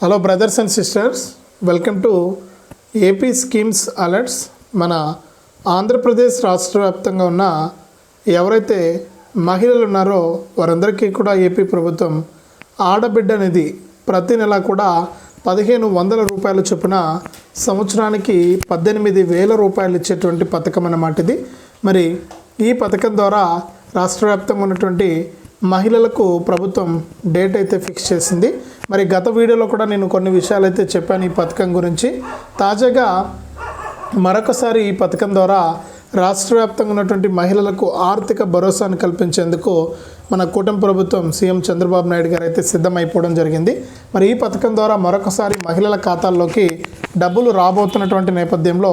Hello brothers and sisters welcome to AP schemes alerts మన ఆంధ్రప్రదేశ్ రాష్ట్ర వ్యాప్తంగా ఉన్న ఎవరైతే మహిళలు ఉన్నారో వారందరికీ కూడా ఏపీ ప్రభుత్వం ఆడబిడ్డ నిధి ప్రతి నెల కూడా పదిహేను వందల రూపాయల చొప్పున సంవత్సరానికి పద్దెనిమిది వేల రూపాయలు ఇచ్చేటువంటి పథకం అన్నమాట ఇది. మరి ఈ పథకం ద్వారా రాష్ట్ర వ్యాప్తంగా ఉన్నటువంటి మహిళలకు ప్రభుత్వం డేట్ అయితే ఫిక్స్ చేసింది. మరి గత వీడియోలో కూడా నేను కొన్ని విషయాలు అయితే చెప్పాను ఈ పథకం గురించి. తాజాగా మరొకసారి ఈ పథకం ద్వారా రాష్ట్ర వ్యాప్తంగా ఉన్నటువంటి మహిళలకు ఆర్థిక భరోసాను కల్పించేందుకు మన కూటమి ప్రభుత్వం సీఎం చంద్రబాబు నాయుడు గారు అయితే సిద్ధమైపోవడం జరిగింది. మరి ఈ పథకం ద్వారా మరొకసారి మహిళల ఖాతాల్లోకి డబ్బులు రాబోతున్నటువంటి నేపథ్యంలో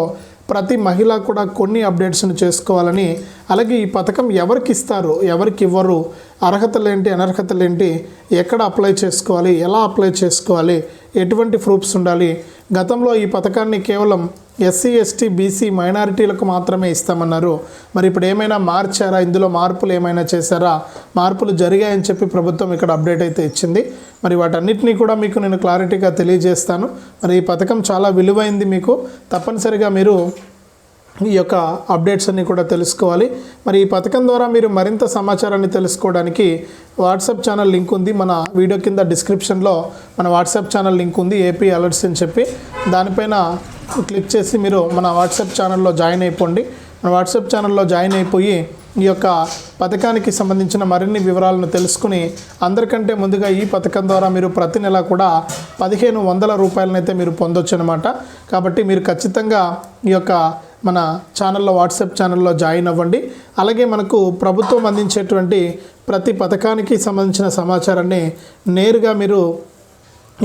ప్రతి మహిళ కూడా కొన్ని అప్డేట్స్ను చేసుకోవాలని అలాగే ఈ పథకం ఎవరికి ఇస్తారు ఎవరికి ఇవ్వరు అర్హతలు ఏంటి అనర్హతలు ఏంటి ఎక్కడ అప్లై చేసుకోవాలి ఎలా అప్లై చేసుకోవాలి ఎటువంటి ప్రూఫ్స్ ఉండాలి గతంలో ఈ పథకాన్ని కేవలం ఎస్సీ ఎస్టీ బీసీ మైనారిటీలకు మాత్రమే ఇస్తామన్నారు. మరి ఇప్పుడు ఏమైనా మార్చారా? ఇందులో మార్పులు ఏమైనా చేశారా? మార్పులు జరిగాయని చెప్పి ప్రభుత్వం ఇక్కడ అప్డేట్ అయితే ఇచ్చింది. మరి వాటన్నిటినీ కూడా మీకు నేను క్లారిటీగా తెలియజేస్తాను. మరి ఈ పథకం చాలా విలువైంది మీకు. తప్పనిసరిగా మీరు ఈ యొక్క అప్డేట్స్ అన్నీ కూడా తెలుసుకోవాలి. మరి ఈ పథకం ద్వారా మీరు మరింత సమాచారాన్ని తెలుసుకోవడానికి వాట్సాప్ ఛానల్ లింక్ ఉంది. మన వీడియో కింద డిస్క్రిప్షన్లో మన వాట్సాప్ ఛానల్ లింక్ ఉంది. ఏపీ అలర్ట్స్ అని చెప్పి దానిపైన క్లిక్ చేసి మీరు మన వాట్సాప్ ఛానల్లో జాయిన్ అయిపోండి. మన వాట్సాప్ ఛానల్లో జాయిన్ అయిపోయి ఈ యొక్క పథకానికి సంబంధించిన మరిన్ని వివరాలను తెలుసుకుని అందరికంటే ముందుగా ఈ పథకం ద్వారా మీరు ప్రతి నెల కూడా పదిహేను వందల రూపాయలనైతే మీరు పొందొచ్చు అనమాట కాబట్టి మీరు ఖచ్చితంగా ఈ యొక్క మన ఛానల్లో వాట్సాప్ ఛానల్లో జాయిన్ అవ్వండి. అలాగే మనకు ప్రభుత్వం అందించేటువంటి ప్రతి పథకానికి సంబంధించిన సమాచారాన్ని నేరుగా మీరు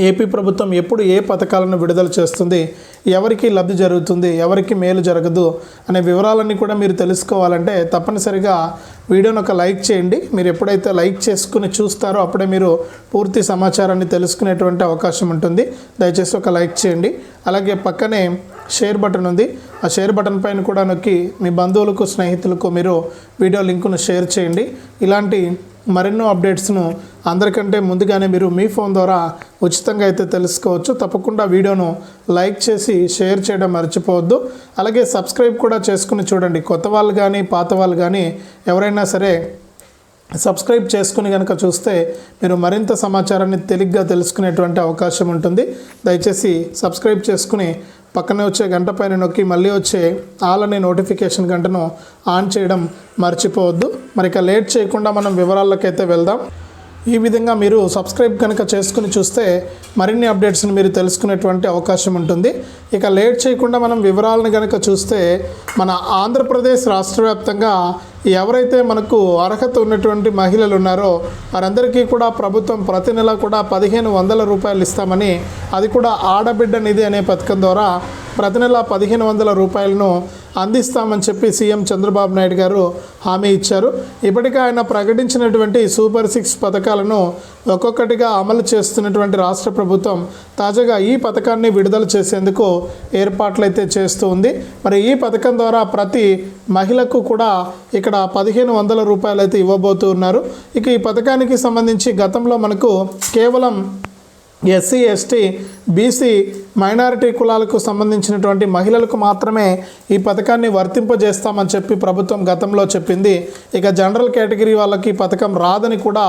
ఏపీ ప్రభుత్వం ఎప్పుడు ఏ పథకాలను విడుదల చేస్తుంది? ఎవరికి లబ్ధి జరుగుతుంది? ఎవరికి మేలు జరగదు? అనే వివరాలన్నీ కూడా మీరు తెలుసుకోవాలంటే తప్పనిసరిగా వీడియోని ఒక లైక్ చేయండి. మీరు ఎప్పుడైతే లైక్ చేసుకుని చూస్తారో అప్పుడే మీరు పూర్తి సమాచారాన్ని తెలుసుకునేటువంటి అవకాశం ఉంటుంది. దయచేసి ఒక లైక్ చేయండి. అలాగే పక్కనే షేర్ బటన్ ఉంది. ఆ షేర్ బటన్ పైన కూడా నొక్కి మీ బంధువులకు స్నేహితులకు మీరు వీడియో లింకును షేర్ చేయండి. ఇలాంటి మరెన్నో అప్డేట్స్ను అందరికంటే ముందుగానే మీరు మీ ఫోన్ ద్వారా ఉచితంగా అయితే తెలుసుకోవచ్చు. తప్పకుండా వీడియోను లైక్ చేసి షేర్ చేయడం మర్చిపోవద్దు. అలాగే సబ్స్క్రైబ్ కూడా చేసుకుని చూడండి. కొత్త వాళ్ళు కానీ పాత వాళ్ళు కానీ ఎవరైనా సరే సబ్స్క్రైబ్ చేసుకుని కనుక చూస్తే మీరు మరింత సమాచారాన్ని తేలిగ్గా తెలుసుకునేటువంటి అవకాశం ఉంటుంది. దయచేసి సబ్స్క్రైబ్ చేసుకుని పక్కనే వచ్చే గంట పైన నొక్కి మళ్ళీ వచ్చే ఆలనే నోటిఫికేషన్ గంటను ఆన్ చేయడం మర్చిపోవద్దు. మరి ఇక లేట్ చేయకుండా మనం వివరాల్లోకైతే వెళ్దాం. ఈ విధంగా మీరు సబ్స్క్రైబ్ కనుక చేసుకుని చూస్తే మరిన్ని అప్డేట్స్ని మీరు తెలుసుకునేటువంటి అవకాశం ఉంటుంది. ఇక లేట్ చేయకుండా మనం వివరాలను కనుక చూస్తే మన ఆంధ్రప్రదేశ్ రాష్ట్ర వ్యాప్తంగా ఎవరైతే మనకు అర్హత ఉన్నటువంటి మహిళలు ఉన్నారో వారందరికీ కూడా ప్రభుత్వం ప్రతి నెల కూడా పదిహేను వందల రూపాయలు ఇస్తామని అది కూడా ఆడబిడ్డ నిధి అనే పథకం ద్వారా ప్రతి నెల పదిహేను వందల రూపాయలను అందిస్తామని చెప్పి సీఎం చంద్రబాబు నాయుడు గారు హామీ ఇచ్చారు. ఇప్పటికే ఆయన ప్రకటించినటువంటి సూపర్ సిక్స్ పథకాలను ఒక్కొక్కటిగా అమలు చేస్తున్నటువంటి రాష్ట్ర ప్రభుత్వం తాజాగా ఈ పథకాన్ని విడుదల చేసేందుకు ఏర్పాట్లయితే చేస్తూ ఉంది. మరి ఈ పథకం ద్వారా ప్రతి మహిళకు కూడా ఇక్కడ పదిహేను వందల రూపాయలు అయితే ఇవ్వబోతున్నారు ఇక ఈ పథకానికి సంబంధించి గతంలో మనకు కేవలం ఎస్సీ ఎస్టీ బీసీ మైనారిటీ కులాలకు సంబంధించినటువంటి మహిళలకు మాత్రమే ఈ పథకాన్ని వర్తింపజేస్తామని చెప్పి ప్రభుత్వం గతంలో చెప్పింది. ఇక జనరల్ కేటగిరీ వాళ్ళకి పథకం రాదని కూడా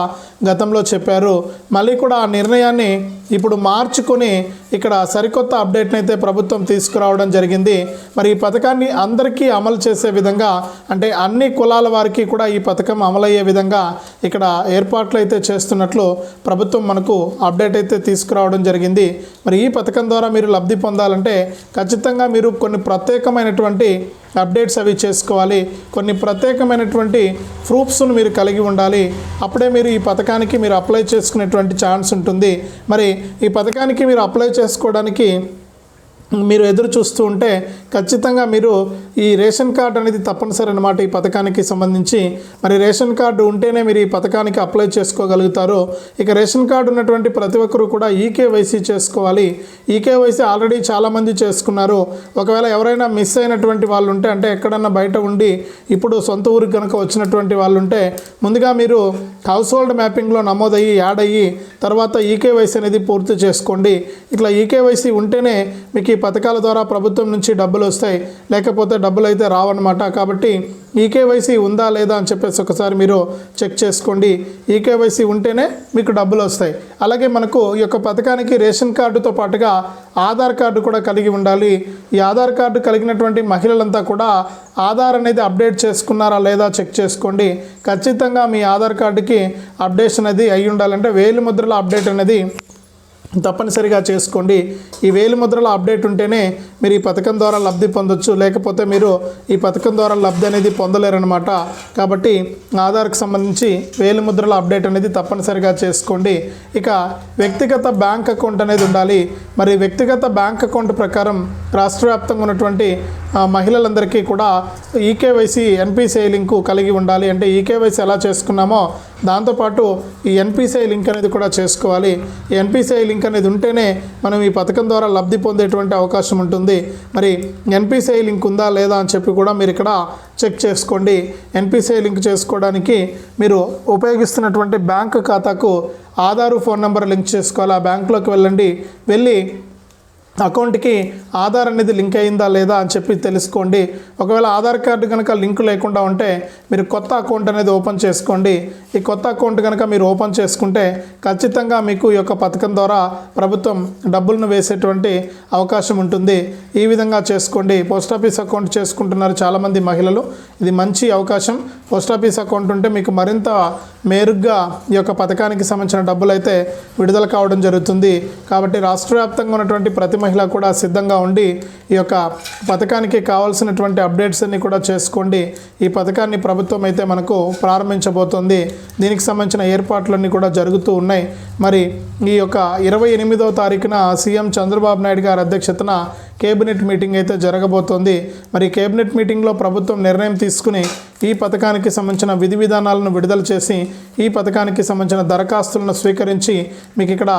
గతంలో చెప్పారు. మళ్ళీ కూడా ఆ నిర్ణయాన్ని ఇప్పుడు మార్చుకొని ఇక్కడ సరికొత్త అప్డేట్ని అయితే ప్రభుత్వం తీసుకురావడం జరిగింది. మరి ఈ పథకాన్ని అందరికీ అమలు చేసే విధంగా అంటే అన్ని కులాల వారికి కూడా ఈ పథకం అమలయ్యే విధంగా ఇక్కడ ఏర్పాట్లు అయితే చేస్తున్నట్లు ప్రభుత్వం మనకు అప్డేట్ అయితే తీసుకురావడం జరిగింది. మరి ఈ పథకం ద్వారా మీరు లబ్ధి పొందాలంటే ఖచ్చితంగా మీరు కొన్ని ప్రత్యేకమైనటువంటి అప్డేట్స్ అవి చేసుకోవాలి. కొన్ని ప్రత్యేకమైనటువంటి ప్రూఫ్స్ను మీరు కలిగి ఉండాలి. అప్పుడే మీరు ఈ పథకానికి మీరు అప్లై చేసుకునేటువంటి ఛాన్స్ ఉంటుంది. మరి ఈ పథకానికి మీరు అప్లై చేసుకోవడానికి మీరు ఎదురు చూస్తూ ఉంటే ఖచ్చితంగా మీరు ఈ రేషన్ కార్డు అనేది తప్పనిసరి అనమాట ఈ పథకానికి సంబంధించి. మరి రేషన్ కార్డు ఉంటేనే మీరు ఈ పథకానికి అప్లై చేసుకోగలుగుతారు. ఇక రేషన్ కార్డు ఉన్నటువంటి ప్రతి ఒక్కరూ కూడా ఈకేవైసీ చేసుకోవాలి. ఈకేవైసీ ఆల్రెడీ చాలామంది చేసుకున్నారు. ఒకవేళ ఎవరైనా మిస్ అయినటువంటి వాళ్ళు ఉంటే అంటే ఎక్కడన్నా బయట ఉండి ఇప్పుడు సొంత ఊరికి కనుక వచ్చినటువంటి వాళ్ళు ఉంటే ముందుగా మీరు హౌస్ హోల్డ్ మ్యాపింగ్లో నమోదయ్యి యాడ్ అయ్యి తర్వాత ఈకేవైసీ అనేది పూర్తి చేసుకోండి. ఇట్లా ఈకేవైసీ ఉంటేనే మీకు ఈ పథకాల ద్వారా ప్రభుత్వం నుంచి డబ్బులు వస్తాయి. లేకపోతే డబ్బులు అయితే రావన్నమాట. కాబట్టి ఈకేవైసీ ఉందా లేదా అని చెప్పేసి ఒకసారి మీరు చెక్ చేసుకోండి. ఈకేవైసీ ఉంటేనే మీకు డబ్బులు వస్తాయి. అలాగే మనకు ఈ యొక్క పథకానికి రేషన్ కార్డుతో పాటుగా ఆధార్ కార్డు కూడా కలిగి ఉండాలి. ఈ ఆధార్ కార్డు కలిగినటువంటి మహిళలంతా కూడా ఆధార్ అనేది అప్డేట్ చేసుకున్నారా లేదా చెక్ చేసుకోండి. ఖచ్చితంగా మీ ఆధార్ కార్డుకి అప్డేషన్ అనేది అయి ఉండాలంటే వేలు ముద్రల అప్డేట్ అనేది తప్పనిసరిగా చేసుకోండి. ఈ వేలి ముద్రల అప్డేట్ ఉంటేనే మీరు ఈ పథకం ద్వారా లబ్ధి పొందొచ్చు. లేకపోతే మీరు ఈ పథకం ద్వారా లబ్ధి అనేది పొందలేరనమాట కాబట్టి ఆధార్కు సంబంధించి వేలి ముద్రల అప్డేట్ అనేది తప్పనిసరిగా చేసుకోండి. ఇక వ్యక్తిగత బ్యాంక్ అకౌంట్ అనేది ఉండాలి. మరి వ్యక్తిగత బ్యాంక్ అకౌంట్ ప్రకారం రాష్ట్ర వ్యాప్తంగా ఉన్నటువంటి మహిళలందరికీ కూడా ఈకేవైసీ ఎన్పిసిఐ లింకు కలిగి ఉండాలి. అంటే ఈకేవైసీ ఎలా చేసుకున్నామో దాంతోపాటు ఈ ఎన్పిసిఐ లింక్ అనేది కూడా చేసుకోవాలి. ఎన్పిసిఐ లింక్ అనేది ఉంటేనే మనం ఈ పథకం ద్వారా లబ్ధి పొందేటువంటి అవకాశం ఉంటుంది. మరి ఎన్పిసిఐ లింక్ ఉందా లేదా అని చెప్పి కూడా మీరు ఇక్కడ చెక్ చేసుకోండి. ఎన్పిసిఐ లింక్ చేసుకోవడానికి మీరు ఉపయోగిస్తున్నటువంటి బ్యాంక్ ఖాతాకు ఆధారు ఫోన్ నెంబర్ లింక్ చేసుకోవాలి. ఆ బ్యాంకులోకి వెళ్ళండి. వెళ్ళి అకౌంట్కి ఆధార్ అనేది లింక్ అయిందా లేదా అని చెప్పి తెలుసుకోండి. ఒకవేళ ఆధార్ కార్డు కనుక లింక్ లేకుండా ఉంటే మీరు కొత్త అకౌంట్ అనేది ఓపెన్ చేసుకోండి. ఈ కొత్త అకౌంట్ కనుక మీరు ఓపెన్ చేసుకుంటే ఖచ్చితంగా మీకు ఈ యొక్క పథకం ద్వారా ప్రభుత్వం డబ్బులను వేసేటువంటి అవకాశం ఉంటుంది. ఈ విధంగా చేసుకోండి. పోస్ట్ ఆఫీస్ అకౌంట్ చేసుకుంటున్నారు చాలామంది మహిళలు. ఇది మంచి అవకాశం. పోస్ట్ ఆఫీస్ అకౌంట్ ఉంటే మీకు మరింత మేరుగ్గా ఈ యొక్క పథకానికి సంబంధించిన డబ్బులు అయితే విడుదల కావడం జరుగుతుంది. కాబట్టి రాష్ట్ర వ్యాప్తంగా ఉన్నటువంటి ప్రతి మహిళ కూడా సిద్ధంగా ఉండి ఈ యొక్క పథకానికి కావాల్సినటువంటి అప్డేట్స్ అన్ని కూడా చేసుకోండి. ఈ పథకాన్ని ప్రభుత్వం అయితే మనకు ప్రారంభించబోతోంది. దీనికి సంబంధించిన ఏర్పాట్లన్నీ కూడా జరుగుతూ ఉన్నాయి. మరి ఈ యొక్క ఇరవై ఎనిమిదవ తారీఖున సీఎం చంద్రబాబు నాయుడు గారి అధ్యక్షతన కేబినెట్ మీటింగ్ అయితే జరగబోతోంది. మరి కేబినెట్ మీటింగ్లో ప్రభుత్వం నిర్ణయం తీసుకుని ఈ పథకానికి సంబంధించిన విధి విధానాలను విడుదల చేసి ఈ పథకానికి సంబంధించిన దరఖాస్తులను స్వీకరించి మీకు ఇక్కడ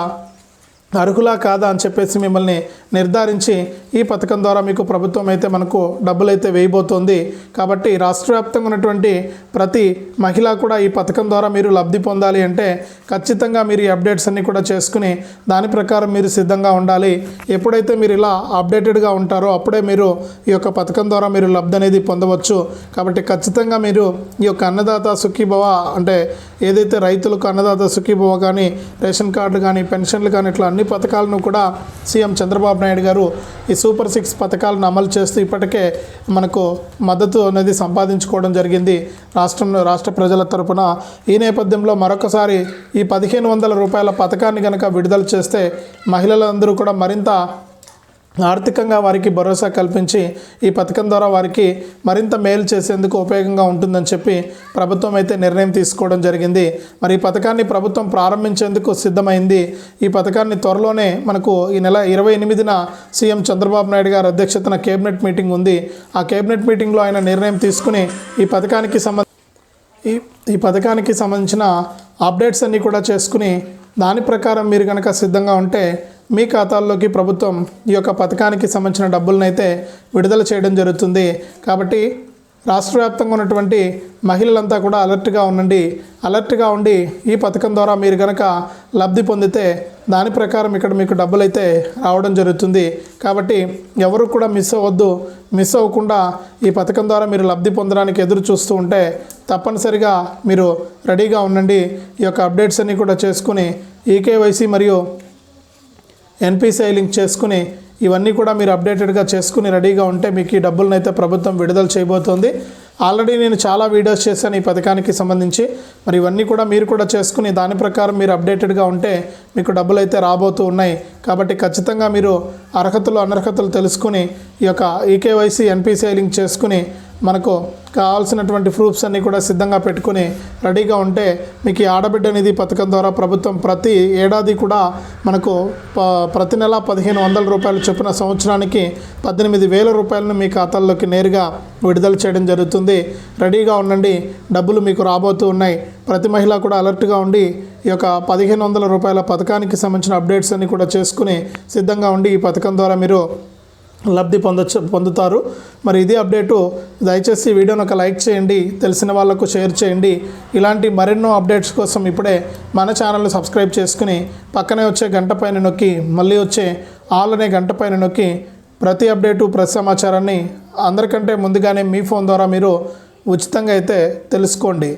అర్హులా కాదా అని చెప్పేసి మిమ్మల్ని నిర్ధారించి ఈ పథకం ద్వారా మీకు ప్రభుత్వం అయితే మనకు డబ్బులు అయితే వేయబోతోంది. కాబట్టి రాష్ట్ర వ్యాప్తంగా ఉన్నటువంటి ప్రతి మహిళ కూడా ఈ పథకం ద్వారా మీరు లబ్ధి పొందాలి అంటే ఖచ్చితంగా మీరు ఈ అప్డేట్స్ అన్నీ కూడా చేసుకుని దాని ప్రకారం మీరు సిద్ధంగా ఉండాలి. ఎప్పుడైతే మీరు ఇలా అప్డేటెడ్గా ఉంటారో అప్పుడే మీరు ఈ యొక్క పథకం ద్వారా మీరు లబ్ధి అనేది పొందవచ్చు. కాబట్టి ఖచ్చితంగా మీరు ఈ యొక్క అన్నదాత సుఖీభవ అంటే ఏదైతే రైతులకు అన్నదాత సుఖీభవ కానీ రేషన్ కార్డు కానీ పెన్షన్లు కానీ ఇట్లా అన్ని పథకాలను కూడా సీఎం చంద్రబాబు నాయుడు గారు ఈ సూపర్ సిక్స్ పథకాలను అమలు చేస్తూ ఇప్పటికే మనకు మద్దతు అనేది సంపాదించుకోవడం జరిగింది. రాష్ట్రంలో రాష్ట్ర ప్రజల తరపున ఈ నేపథ్యంలో మరొకసారి ఈ పదిహేను వందల రూపాయల పథకాన్ని కనుక విడుదల చేస్తే మహిళలందరూ కూడా మరింత ఆర్థికంగా వారికి భరోసా కల్పించి ఈ పథకం ద్వారా వారికి మరింత మేలు చేసేందుకు ఉపయోగంగా ఉంటుందని చెప్పి ప్రభుత్వం అయితే నిర్ణయం తీసుకోవడం జరిగింది. మరి ఈ పథకాన్ని ప్రభుత్వం ప్రారంభించేందుకు సిద్ధమైంది. ఈ పథకాన్ని త్వరలోనే మనకు ఈ నెల ఇరవై ఎనిమిదిన సీఎం చంద్రబాబు నాయుడు గారి అధ్యక్షతన కేబినెట్ మీటింగ్ ఉంది. ఆ కేబినెట్ మీటింగ్లో ఆయన నిర్ణయం తీసుకుని ఈ పథకానికి సంబంధ ఈ ఈ పథకానికి సంబంధించిన అప్డేట్స్ అన్నీ కూడా చేసుకుని దాని ప్రకారం మీరు కనుక సిద్ధంగా ఉంటే మీ ఖాతాల్లోకి ప్రభుత్వం ఈ యొక్క పథకానికి సంబంధించిన డబ్బులనైతే అయితే విడుదల చేయడం జరుగుతుంది. కాబట్టి రాష్ట్ర వ్యాప్తంగా ఉన్నటువంటి మహిళలంతా కూడా అలర్ట్గా ఉండండి. అలర్ట్గా ఉండి ఈ పథకం ద్వారా మీరు కనుక లబ్ధి పొందితే దాని ప్రకారం ఇక్కడ మీకు డబ్బులు అయితే రావడం జరుగుతుంది. కాబట్టి ఎవరు కూడా మిస్ అవ్వద్దు. మిస్ అవ్వకుండా ఈ పథకం ద్వారా మీరు లబ్ధి పొందడానికి ఎదురు చూస్తూ ఉంటే తప్పనిసరిగా మీరు రెడీగా ఉండండి. ఈ యొక్క అప్డేట్స్ అన్నీ కూడా చేసుకుని ఈకేవైసీ మరియు ఎన్పిసిఐ లింక్ చేసుకుని ఇవన్నీ కూడా మీరు అప్డేటెడ్గా చేసుకుని రెడీగా ఉంటే మీకు ఈ డబ్బులను అయితే ప్రభుత్వం విడుదల చేయబోతోంది. ఆల్రెడీ నేను చాలా వీడియోస్ చేశాను ఈ పథకానికి సంబంధించి. మరి ఇవన్నీ కూడా మీరు కూడా చేసుకుని దాని ప్రకారం మీరు అప్డేటెడ్గా ఉంటే మీకు డబ్బులు అయితే రాబోతూ ఉన్నాయి. కాబట్టి ఖచ్చితంగా మీరు అర్హతలు అనర్హతలు తెలుసుకుని ఈ యొక్క ఈకేవైసీ ఎన్పిసిఐ లింక్ చేసుకుని మనకు కావాల్సినటువంటి ప్రూఫ్స్ అన్నీ కూడా సిద్ధంగా పెట్టుకుని రెడీగా ఉంటే మీకు ఈ ఆడబిడ్డ నిధి పథకం ద్వారా ప్రభుత్వం ప్రతి ఏడాది కూడా మనకు ప ప్రతి నెల పదిహేను వందల రూపాయలు చొప్పున సంవత్సరానికి పద్దెనిమిది వేల రూపాయలను మీ ఖాతాల్లోకి నేరుగా విడుదల చేయడం జరుగుతుంది. రెడీగా ఉండండి. డబ్బులు మీకు రాబోతూ ఉన్నాయి. ప్రతి మహిళ కూడా అలర్ట్గా ఉండి ఈ యొక్క పదిహేను వందల రూపాయల పథకానికి సంబంధించిన అప్డేట్స్ అన్ని కూడా చేసుకుని సిద్ధంగా ఉండి ఈ పథకం ద్వారా మీరు లబ్ధి పొందొచ్చు పొందుతారు. మరి ఇదే అప్డేటు దయచేసి వీడియోని ఒక లైక్ చేయండి తెలిసిన వాళ్ళకు షేర్ చేయండి. ఇలాంటి మరెన్నో అప్డేట్స్ కోసం ఇప్పుడే మన ఛానల్ని సబ్స్క్రైబ్ చేసుకుని పక్కనే వచ్చే గంట పైన నొక్కి మళ్ళీ వచ్చే ఆల్ అనే గంట పైన నొక్కి ప్రతి అప్డేటు ప్రతి సమాచారాన్ని అందరికంటే ముందుగానే మీ ఫోన్ ద్వారా మీరు ఉచితంగా అయితే తెలుసుకోండి.